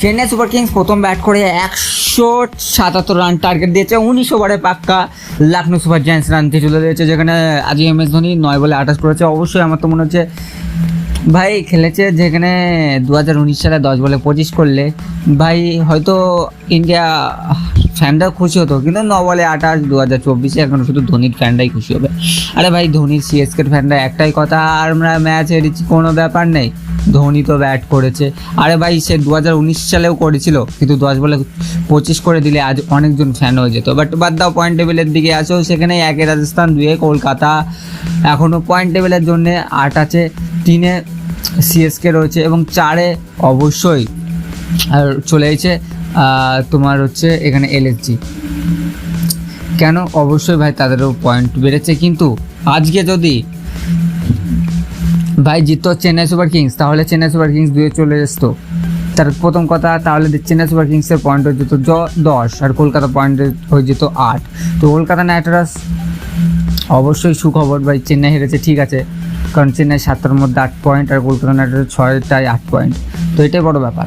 Chennai super Kings প্রথম bat করে একশো সাতাত্তর রান টার্গেট দিয়েছে, উনিশ ওভারে পাক্কা লখনৌ সুপার জায়ান্টস রান দিয়ে চলে দিয়েছে, যেখানে আজ এম এস ধোনি নয় বলে আঠাশ করেছে। অবশ্যই আমার তো মনে হচ্ছে, ভাই খেলেছে যেখানে দু হাজার উনিশ সালে দশ বলে পঁচিশ করলে, ভাই হয়তো ইন্ডিয়া ফ্যানরাও খুশি হতো, কিন্তু ন বলে আঠাশ দু হাজার চব্বিশে এখন শুধু ধোনির ফ্যানটাই খুশি হবে। আরে ভাই, ধোনির সিএসকের ফ্যানরা একটাই কথা, আর আমরা ম্যাচ হেরেছি, কোনো ব্যাপার নেই। ধোনি তো ব্যাট করেছে। আরে ভাই, সে দু হাজার উনিশ সালেও করেছিল, কিন্তু দশ বলে পঁচিশ করে দিলে আজ অনেকজন ফ্যান হয়ে যেত। বাট বাদ দাও পয়েন্ট টেবিলের দিকে আসো, সেখানে একে রাজস্থান দুয়ে কলকাতা। এখনও পয়েন্ট টেবিলের জন্যে আট আছে, তিনে সিএসকে রয়েছে এবং চারে অবশ্যই, আর চলে এসেছে তোমার হচ্ছে এখানে এলএসজি কেন? অবশ্যই ভাই তাদেরও পয়েন্ট বেড়েছে, কিন্তু আজকে যদি ভাই জিততো চেন্নাই সুপার কিংস তাহলে চেন্নাই সুপার কিংস দুয়ে চলে আসতো তার প্রথম কথা, তাহলে চেন্নাই সুপার কিংসের পয়েন্ট হয়ে যেত দশ, আর কলকাতা পয়েন্ট হয়ে যেত আট। তো কলকাতা নাইট অবশ্যই সুখবর ভাই চেন্নাই হেরেছে, ঠিক আছে। কারণ চেন্নাই সাতটার মধ্যে আট পয়েন্ট আর কলকাতা নাইট রাইডার্স ছয়টায় আট পয়েন্ট তো এটাই বড় ব্যাপার।